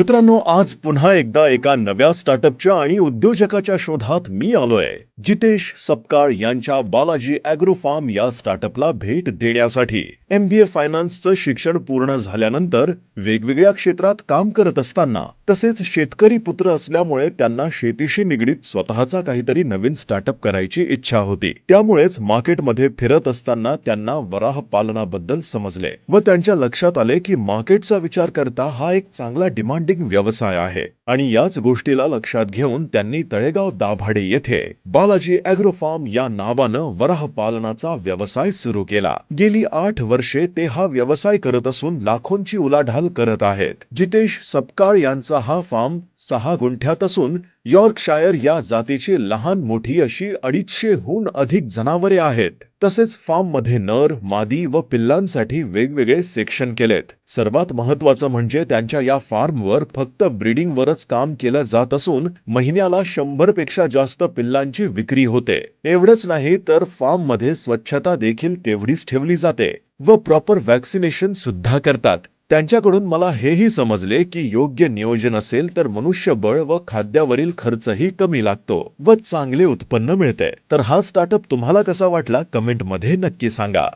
मित्रांनो आज पुन्हा एकदा एका नव्या स्टार्टअपच्या आणि उद्योजकाच्या शोधात मी आलोय. जितेश सपकाळ यांच्या बालाजी अॅग्रो फार्म या स्टार्टअपला भेट देण्यासाठी. एम बी ए फायनान्सचं शिक्षण पूर्ण झाल्यानंतर वेगवेगळ्या क्षेत्रात काम करत असताना तसेच शेतकरी पुत्र असल्यामुळे त्यांना शेतीशी निगडीत स्वतःचा काहीतरी नवीन स्टार्टअप करायची इच्छा होती. त्यामुळेच मार्केटमध्ये फिरत असताना त्यांना वराह पालनाबद्दल समजले व त्यांच्या लक्षात आले की मार्केटचा विचार करता हा एक चांगला डिमांड डिमांडिंग व्यवसाय आहे. आणि याच गोष्टीला लक्षात घेऊन त्यांनी तळेगाव दाभाडे येथे बालाजी अॅग्रो फार्म या नावानं वराह पालनाचा व्यवसाय सुरू केला. गेली आठ वर्षे ते हा व्यवसाय करत असून लाखोंची उलाढाल करत आहेत. जितेश सपकाळ यांचा हा फार्म सहा गुंठ्यात असून यॉर्कशायर या जातीची लहान मोठी अशी अडीचशेहून अधिक जनावरे आहेत. तसेच फार्ममध्ये नर मादी व पिल्लांसाठी वेगवेगळे सेक्शन केलेत. सर्वात महत्वाचं म्हणजे त्यांच्या या फार्मवर फक्त ब्रीडिंगवरच काम केलं जात असून महिन्याला शंभरपेक्षा जास्त पिल्लांची विक्री होते. एवढंच नाही तर फार्ममध्ये स्वच्छता देखील तेवढीच ठेवली जाते व प्रॉपर वॅक्सिनेशन सुद्धा करतात. त्यांच्याकडून मला हेही समजले की योग्य नियोजन असेल तर मनुष्यबळ व खाद्यावरील खर्चही कमी लागतो व चांगले उत्पन्न मिळते. तर हा स्टार्टअप तुम्हाला कसा वाटला? कमेंटमध्ये नक्की सांगा.